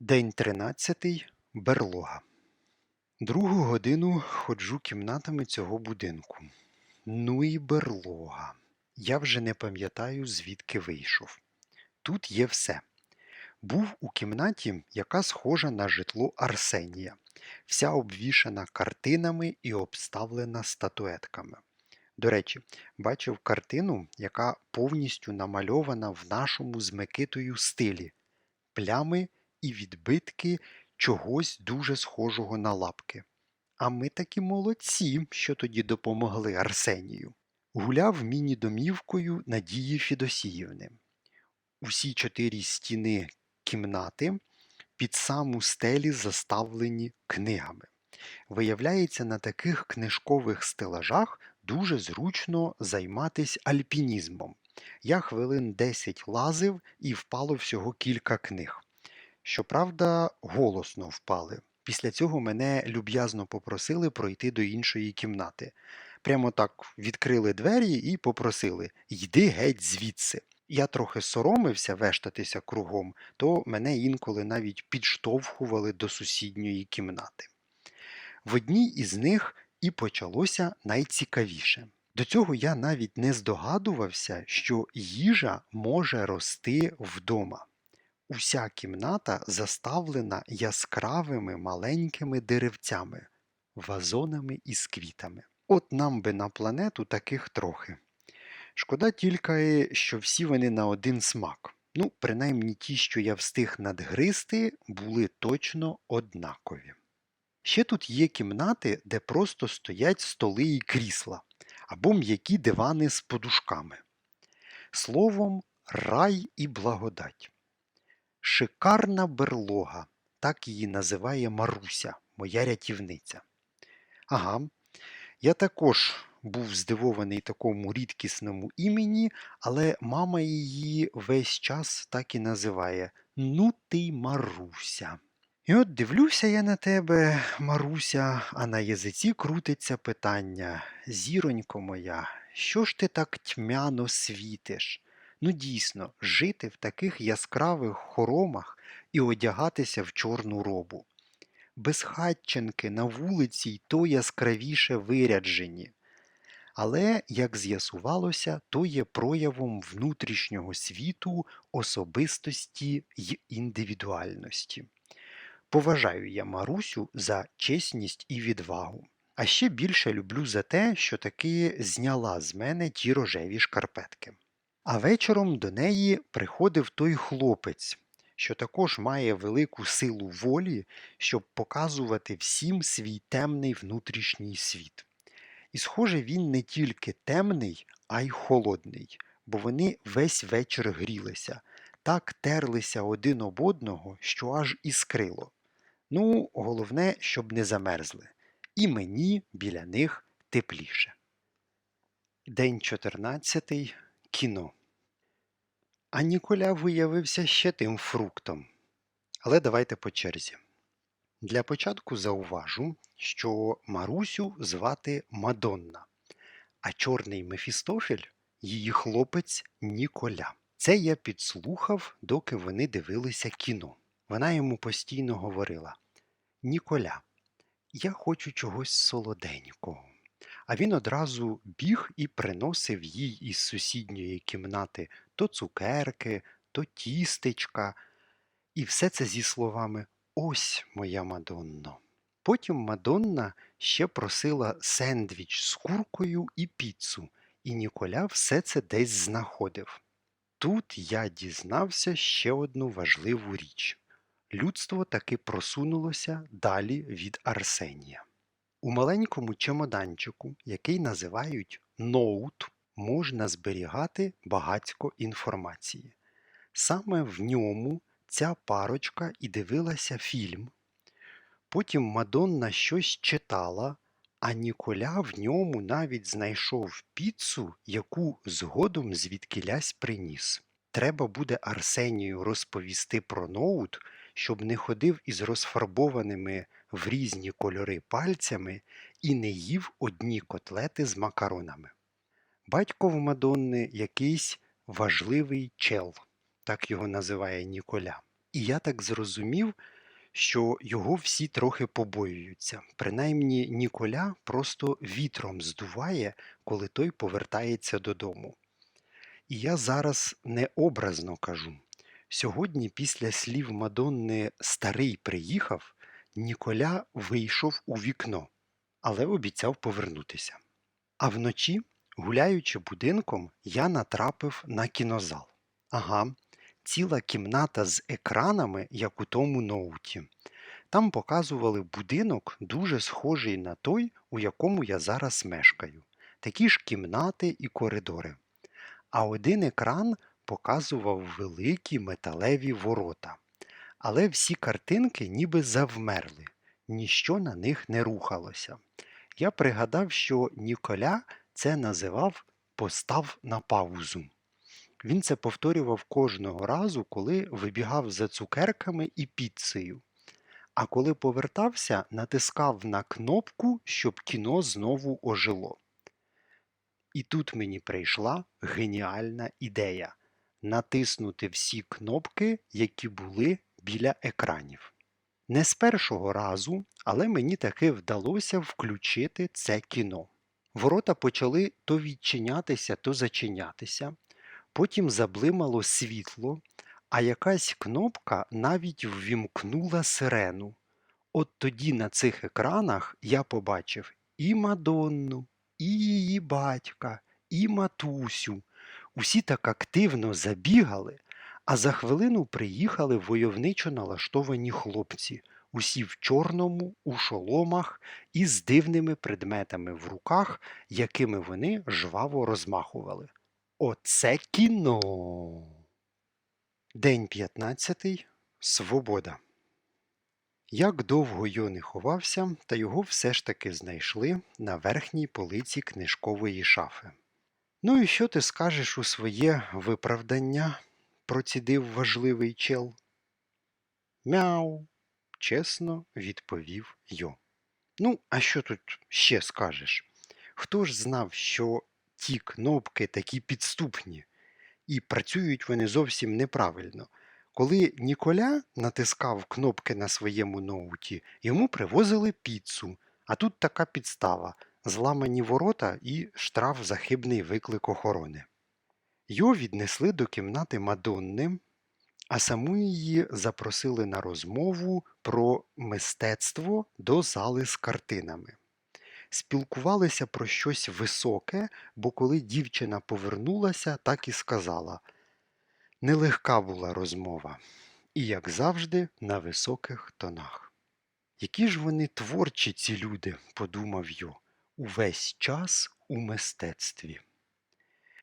День тринадцятий. Берлога. Другу годину ходжу кімнатами цього будинку. Ну і берлога. Я вже не пам'ятаю, звідки вийшов. Тут є все. Був у кімнаті, яка схожа на житло Арсенія, вся обвішана картинами і обставлена статуетками. До речі, бачив картину, яка повністю намальована в нашому з Микитою стилі. Плями і відбитки чогось дуже схожого на лапки. А ми такі молодці, що тоді допомогли Арсенію. Гуляв міні-домівкою Надії Фідосіївни. Усі чотири стіни кімнати під саму стелі заставлені книгами. Виявляється, на таких книжкових стелажах дуже зручно займатися альпінізмом. Я хвилин 10 лазив і впало всього кілька книг. Щоправда, голосно впали. Після цього мене люб'язно попросили пройти до іншої кімнати. Прямо так відкрили двері і попросили йди геть звідси. Я трохи соромився вештатися кругом, то мене інколи навіть підштовхували до сусідньої кімнати. В одній із них і почалося найцікавіше. До цього я навіть не здогадувався, що їжа може рости вдома. Уся кімната заставлена яскравими маленькими деревцями, вазонами із квітами. От нам би на планету таких трохи. Шкода тільки, що всі вони на один смак. Ну, принаймні ті, що я встиг надгризти, були точно однакові. Ще тут є кімнати, де просто стоять столи і крісла, або м'які дивани з подушками. Словом, рай і благодать. Шикарна берлога, так її називає Маруся, моя рятівниця. Ага, я також був здивований такому рідкісному імені, але мама її весь час так і називає Ну ти Маруся. І от дивлюся я на тебе, Маруся, а на язиці крутиться питання Зіронько моя, що ж ти так тьмяно світиш? Ну дійсно, жити в таких яскравих хоромах і одягатися в чорну робу. Безхатченки на вулиці й то яскравіше виряджені. Але, як з'ясувалося, то є проявом внутрішнього світу, особистості й індивідуальності. Поважаю я Марусю за чесність і відвагу. А ще більше люблю за те, що таки зняла з мене ті рожеві шкарпетки. А вечором до неї приходив той хлопець, що також має велику силу волі, щоб показувати всім свій темний внутрішній світ. І, схоже, він не тільки темний, а й холодний, бо вони весь вечір грілися, так терлися один об одного, що аж іскрило. Ну, головне, щоб не замерзли. І мені біля них тепліше. День 14. Кіно. А Ніколя виявився ще тим фруктом. Але давайте по черзі. Для початку зауважу, що Марусю звати Мадонна, а чорний Мефістофель її хлопець Ніколя. Це я підслухав, доки вони дивилися кіно. Вона йому постійно говорила: Ніколя, я хочу чогось солоденького. А він одразу біг і приносив їй із сусідньої кімнати то цукерки, то тістечка, і все це зі словами Ось моя Мадонно. Потім Мадонна ще просила сендвіч з куркою і піцу, і Ніколя все це десь знаходив. Тут я дізнався ще одну важливу річ. Людство таки просунулося далі від Арсенія. У маленькому чемоданчику, який називають ноут, можна зберігати багацько інформації. Саме в ньому ця парочка і дивилася фільм. Потім Мадонна щось читала, а Ніколя в ньому навіть знайшов піцу, яку згодом звідкілясь приніс. Треба буде Арсенію розповісти про ноут, щоб не ходив із розфарбованими в різні кольори пальцями і не їв одні котлети з макаронами. Батько в Мадонни якийсь важливий чел, так його називає Ніколя. І я так зрозумів, що його всі трохи побоюються. Принаймні Ніколя просто вітром здуває, коли той повертається додому. І я зараз не образно кажу. Сьогодні, після слів Мадонни Старий приїхав, Ніколя вийшов у вікно, але обіцяв повернутися. А вночі, гуляючи будинком, я натрапив на кінозал. Ага, ціла кімната з екранами, як у тому ноуті. Там показували будинок, дуже схожий на той, у якому я зараз мешкаю. Такі ж кімнати і коридори. А один екран показував великі металеві ворота. Але всі картинки ніби завмерли, ніщо на них не рухалося. Я пригадав, що Ніколя це називав постав на паузу. Він це повторював кожного разу, коли вибігав за цукерками і піцею. А коли повертався, натискав на кнопку, щоб кіно знову ожило. І тут мені прийшла геніальна ідея натиснути всі кнопки, які були біля екранів. Не з першого разу, але мені таки вдалося включити це кіно. Ворота почали то відчинятися, то зачинятися, потім заблимало світло, а якась кнопка навіть ввімкнула сирену. От тоді на цих екранах я побачив і Мадонну, і її батька, і матусю. Усі так активно забігали, а за хвилину приїхали войовничо налаштовані хлопці, усі в чорному, у шоломах і з дивними предметами в руках, якими вони жваво розмахували. Оце кіно. День 15. Свобода. Як довго Йо не ховався, та його все ж таки знайшли на верхній полиці книжкової шафи. Ну і що ти скажеш у своє виправдання? Процідив важливий чел. Мяу, чесно відповів Йо. Ну, а що тут ще скажеш? Хто ж знав, що ті кнопки такі підступні, і працюють вони зовсім неправильно. Коли Ніколя натискав кнопки на своєму ноуті, йому привозили піцу, а тут така підстава зламані ворота і штраф за хибний виклик охорони. Його віднесли до кімнати Мадонни, а саму її запросили на розмову про мистецтво до зали з картинами. Спілкувалися про щось високе, бо коли дівчина повернулася, так і сказала Нелегка була розмова, і, як завжди, на високих тонах. Які ж вони творчі, ці люди, подумав Йо, увесь час у мистецтві.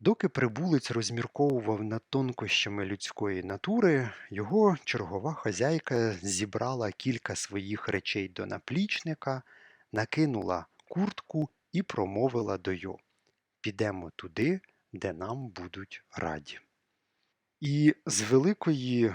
Доки прибулець розмірковував над тонкощами людської натури, його чергова хазяйка зібрала кілька своїх речей до наплічника, накинула куртку і промовила до Йо Підемо туди, де нам будуть раді. І з великої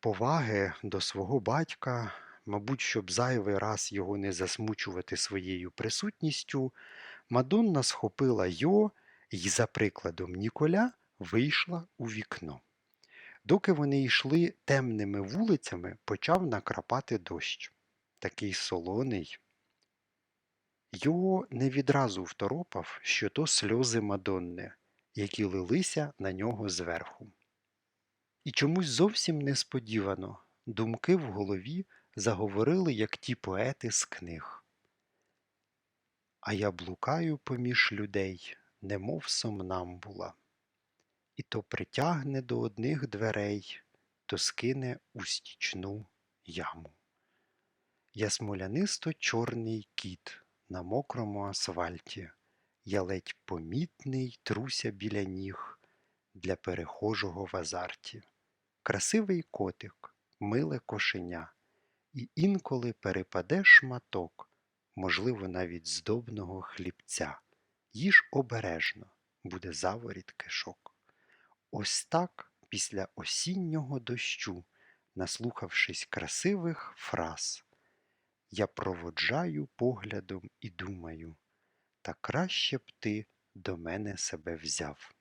поваги до свого батька, мабуть, щоб зайвий раз його не засмучувати своєю присутністю, Мадонна схопила Йо і, за прикладом Ніколя, вийшла у вікно. Доки вони йшли темними вулицями, почав накрапати дощ. Такий солоний. Його не відразу второпав, що то сльози Мадонни, які лилися на нього зверху. І чомусь зовсім несподівано думки в голові заговорили, як ті поети з книг. А я блукаю поміж людей, немов сомнамбула, і то притягне до одних дверей, то скине у стічну яму. Я смолянисто чорний кіт на мокрому асфальті, я ледь помітний труся біля ніг для перехожого в азарті красивий котик, миле кошеня, і інколи перепаде шматок, можливо, навіть здобного хлібця. Їж обережно, буде заворіт кишок. Ось так, після осіннього дощу, наслухавшись красивих фраз, я проводжаю поглядом і думаю, та краще б ти до мене себе взяв.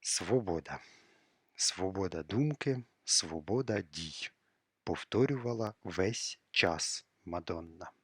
Свобода свобода думки, свобода дій, повторювала весь час Мадонна.